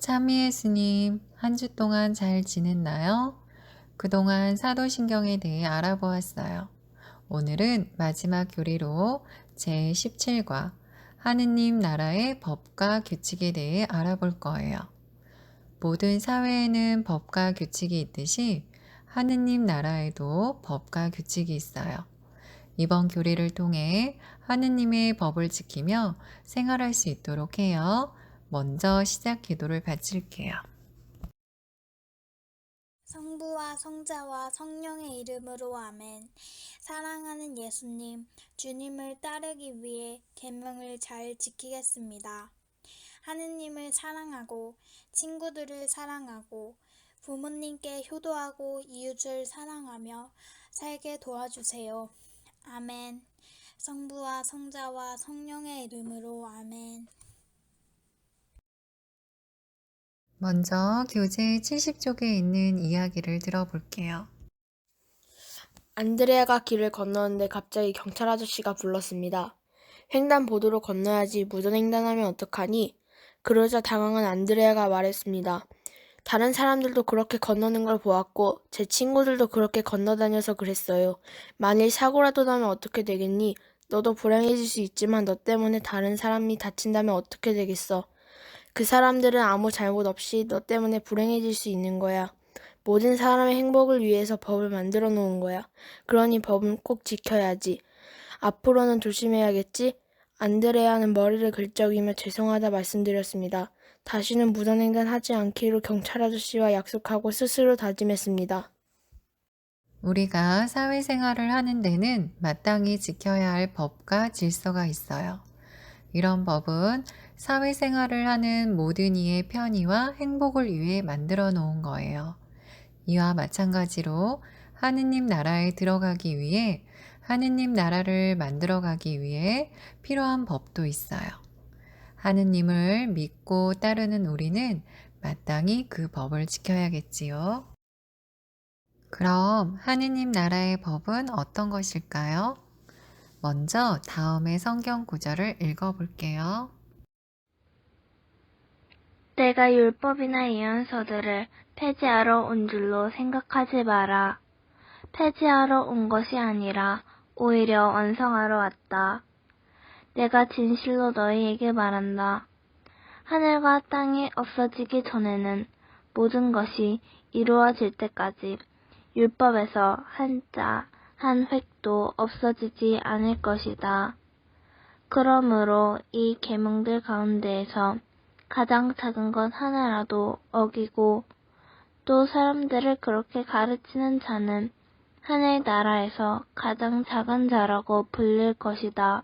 참미 예수님, 한 주 동안 잘 지냈나요? 그동안 사도신경에 대해 알아보았어요. 오늘은 마지막 교리로 제17과 하느님 나라의 법과 규칙에 대해 알아볼 거예요. 모든 사회에는 법과 규칙이 있듯이 하느님 나라에도 법과 규칙이 있어요. 이번 교리를 통해 하느님의 법을 지키며 생활할 수 있도록 해요. 먼저 시작 기도를 바칠게요. 성부와 성자와 성령의 이름으로 아멘. 사랑하는 예수님, 주님을 따르기 위해 계명을 잘 지키겠습니다. 하느님을 사랑하고 친구들을 사랑하고 부모님께 효도하고 이웃을 사랑하며 살게 도와주세요. 아멘. 성부와 성자와 성령의 이름으로 아멘. 먼저 교재 70쪽에 있는 이야기를 들어볼게요. 안드레아가 길을 건너는데 갑자기 경찰 아저씨가 불렀습니다. 횡단보도로 건너야지 무단횡단하면 어떡하니? 그러자 당황한 안드레아가 말했습니다. 다른 사람들도 그렇게 건너는 걸 보았고 제 친구들도 그렇게 건너다녀서 그랬어요. 만일 사고라도 나면 어떻게 되겠니? 너도 불행해질 수 있지만 너 때문에 다른 사람이 다친다면 어떻게 되겠어? 그 사람들은 아무 잘못 없이 너 때문에 불행해질 수 있는 거야. 모든 사람의 행복을 위해서 법을 만들어 놓은 거야. 그러니 법은 꼭 지켜야지. 앞으로는 조심해야겠지? 안드레아는 머리를 긁적이며 죄송하다 말씀드렸습니다. 다시는 무단횡단 하지 않기로 경찰 아저씨와 약속하고 스스로 다짐했습니다. 우리가 사회생활을 하는 데는 마땅히 지켜야 할 법과 질서가 있어요. 이런 법은 사회생활을 하는 모든 이의 편의와 행복을 위해 만들어 놓은 거예요. 이와 마찬가지로 하느님 나라에 들어가기 위해 하느님 나라를 만들어 가기 위해 필요한 법도 있어요. 하느님을 믿고 따르는 우리는 마땅히 그 법을 지켜야겠지요. 그럼 하느님 나라의 법은 어떤 것일까요? 먼저 다음의 성경 구절을 읽어 볼게요. 내가 율법이나 예언서들을 폐지하러 온 줄로 생각하지 마라. 폐지하러 온 것이 아니라 오히려 완성하러 왔다. 내가 진실로 너희에게 말한다. 하늘과 땅이 없어지기 전에는 모든 것이 이루어질 때까지 율법에서 한자, 한 획도 없어지지 않을 것이다. 그러므로 이 계명들 가운데에서 가장 작은 것 하나라도 어기고 또 사람들을 그렇게 가르치는 자는 하늘 나라에서 가장 작은 자라고 불릴 것이다.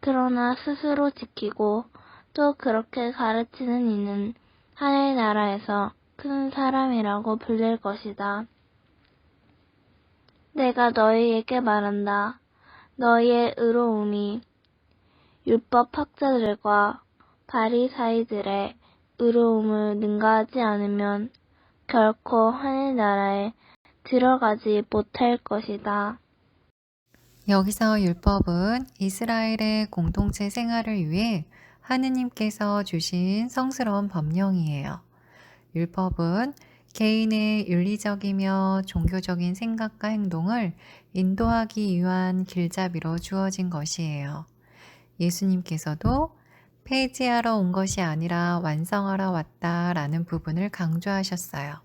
그러나 스스로 지키고 또 그렇게 가르치는 이는 하늘 나라에서 큰 사람이라고 불릴 것이다. 내가 너희에게 말한다. 너희의 의로움이 율법 학자들과 바리사이들의 의로움을 능가하지 않으면 결코 하늘 나라에 들어가지 못할 것이다. 여기서 율법은 이스라엘의 공동체 생활을 위해 하느님께서 주신 성스러운 법령이에요. 율법은 개인의 윤리적이며 종교적인 생각과 행동을 인도하기 위한 길잡이로 주어진 것이에요. 예수님께서도 폐지하러 온 것이 아니라 완성하러 왔다 라는 부분을 강조하셨어요.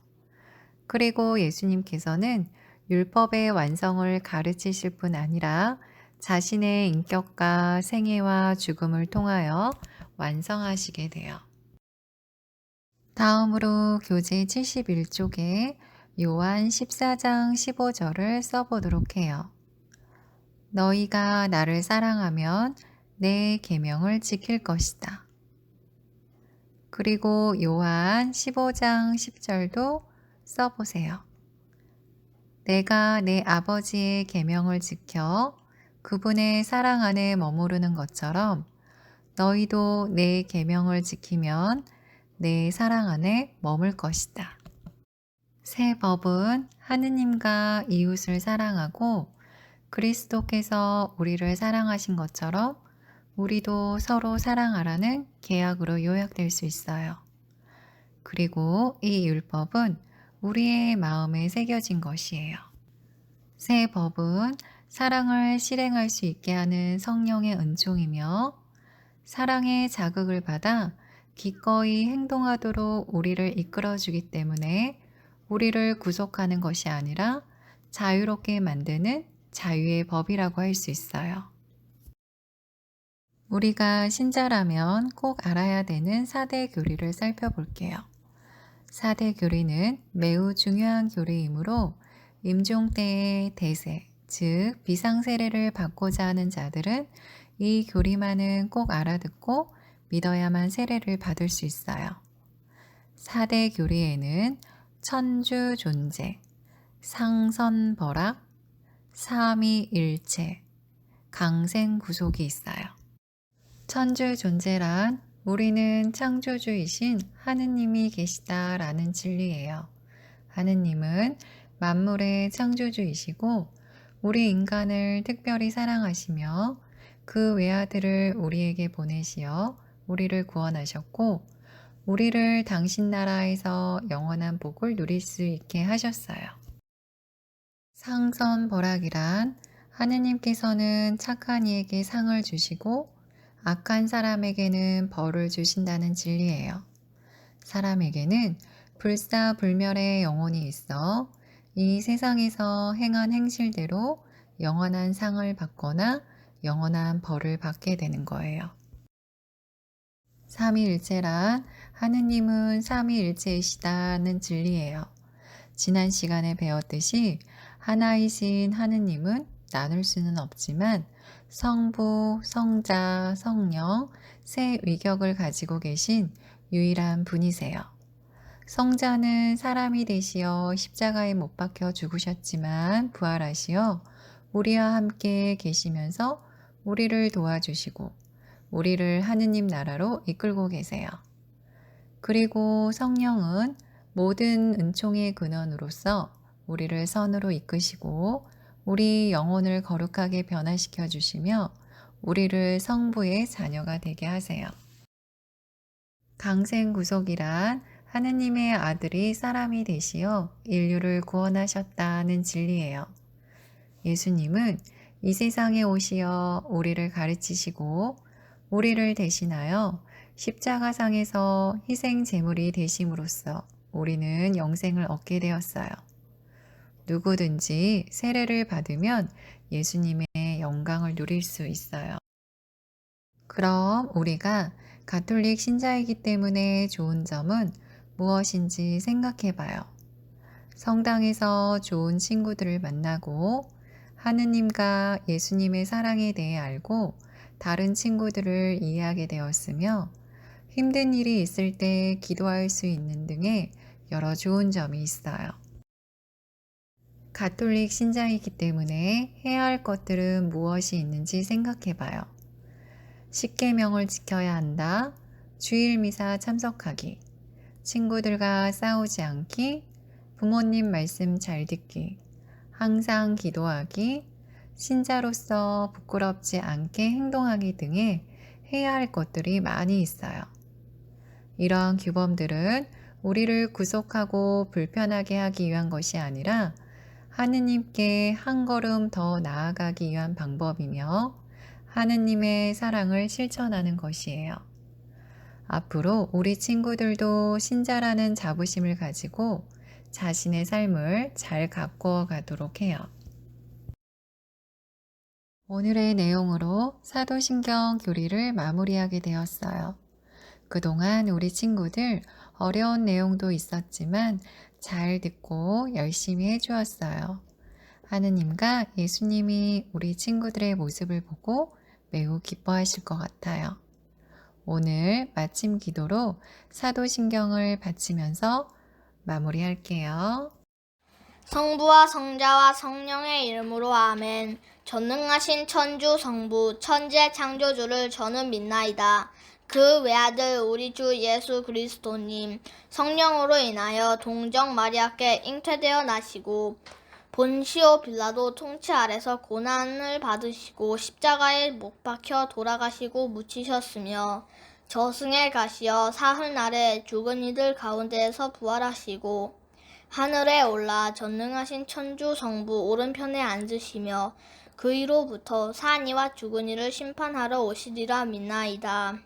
그리고 예수님께서는 율법의 완성을 가르치실 뿐 아니라 자신의 인격과 생애와 죽음을 통하여 완성하시게 돼요. 다음으로 교재 71쪽에 요한 14장 15절을 써보도록 해요. 너희가 나를 사랑하면 내 계명을 지킬 것이다. 그리고 요한 15장 10절도 써보세요. 내가 내 아버지의 계명을 지켜 그분의 사랑 안에 머무르는 것처럼 너희도 내 계명을 지키면 내 사랑 안에 머물 것이다. 새 법은 하느님과 이웃을 사랑하고 그리스도께서 우리를 사랑하신 것처럼 우리도 서로 사랑하라는 계약으로 요약될 수 있어요. 그리고 이 율법은 우리의 마음에 새겨진 것이에요. 새 법은 사랑을 실행할 수 있게 하는 성령의 은총이며 사랑의 자극을 받아 기꺼이 행동하도록 우리를 이끌어주기 때문에 우리를 구속하는 것이 아니라 자유롭게 만드는 자유의 법이라고 할 수 있어요. 우리가 신자라면 꼭 알아야 되는 4대 교리를 살펴볼게요. 4대 교리는 매우 중요한 교리이므로 임종 때의 대세, 즉 비상세례를 받고자 하는 자들은 이 교리만은 꼭 알아듣고 믿어야만 세례를 받을 수 있어요. 4대 교리에는 천주 존재, 상선벌악, 삼위일체, 강생구속이 있어요. 천주 존재란 우리는 창조주이신 하느님이 계시다라는 진리예요. 하느님은 만물의 창조주이시고 우리 인간을 특별히 사랑하시며 그 외아들을 우리에게 보내시어 우리를 구원하셨고 우리를 당신 나라에서 영원한 복을 누릴 수 있게 하셨어요. 상선벌악이란 하느님께서는 착한 이에게 상을 주시고 악한 사람에게는 벌을 주신다는 진리예요. 사람에게는 불사불멸의 영혼이 있어 이 세상에서 행한 행실대로 영원한 상을 받거나 영원한 벌을 받게 되는 거예요. 삼위일체란 하느님은 삼위일체이시다는 진리예요. 지난 시간에 배웠듯이 하나이신 하느님은 나눌 수는 없지만 성부, 성자, 성령, 세 위격을 가지고 계신 유일한 분이세요. 성자는 사람이 되시어 십자가에 못 박혀 죽으셨지만 부활하시어 우리와 함께 계시면서 우리를 도와주시고 우리를 하느님 나라로 이끌고 계세요. 그리고 성령은 모든 은총의 근원으로서 우리를 선으로 이끄시고 우리 영혼을 거룩하게 변화시켜 주시며 우리를 성부의 자녀가 되게 하세요. 강생 구속이란 하느님의 아들이 사람이 되시어 인류를 구원하셨다는 진리예요. 예수님은 이 세상에 오시어 우리를 가르치시고 우리를 대신하여 십자가상에서 희생 제물이 되심으로써 우리는 영생을 얻게 되었어요. 누구든지 세례를 받으면 예수님의 영광을 누릴 수 있어요. 그럼 우리가 가톨릭 신자이기 때문에 좋은 점은 무엇인지 생각해 봐요. 성당에서 좋은 친구들을 만나고 하느님과 예수님의 사랑에 대해 알고 다른 친구들을 이해하게 되었으며 힘든 일이 있을 때 기도할 수 있는 등의 여러 좋은 점이 있어요. 가톨릭 신자이기 때문에 해야 할 것들은 무엇이 있는지 생각해 봐요. 십계명을 지켜야 한다. 주일 미사 참석하기. 친구들과 싸우지 않기. 부모님 말씀 잘 듣기. 항상 기도하기. 신자로서 부끄럽지 않게 행동하기 등의 해야 할 것들이 많이 있어요. 이러한 규범들은 우리를 구속하고 불편하게 하기 위한 것이 아니라 하느님께 한 걸음 더 나아가기 위한 방법이며 하느님의 사랑을 실천하는 것이에요. 앞으로 우리 친구들도 신자라는 자부심을 가지고 자신의 삶을 잘 가꾸어 가도록 해요. 오늘의 내용으로 사도신경 교리를 마무리하게 되었어요. 그동안 우리 친구들 어려운 내용도 있었지만 잘 듣고 열심히 해주었어요. 하느님과 예수님이 우리 친구들의 모습을 보고 매우 기뻐하실 것 같아요. 오늘 마침 기도로 사도신경을 바치면서 마무리할게요. 성부와 성자와 성령의 이름으로 아멘. 전능하신 천주 성부 천지의 창조주를 저는 믿나이다. 그 외아들 우리 주 예수 그리스도님 성령으로 인하여 동정 마리아께 잉태되어 나시고 본시오 빌라도 통치 아래서 고난을 받으시고 십자가에 못 박혀 돌아가시고 묻히셨으며 저승에 가시어 사흘 날에 죽은 이들 가운데에서 부활하시고 하늘에 올라 전능하신 천주 성부 오른편에 앉으시며 그 위로부터 산이와 죽은 이를 심판하러 오시리라 믿나이다.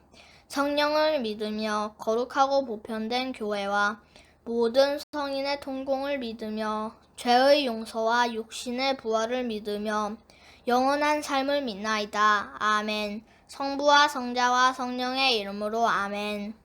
성령을 믿으며 거룩하고 보편된 교회와 모든 성인의 통공을 믿으며 죄의 용서와 육신의 부활을 믿으며 영원한 삶을 믿나이다. 아멘. 성부와 성자와 성령의 이름으로 아멘.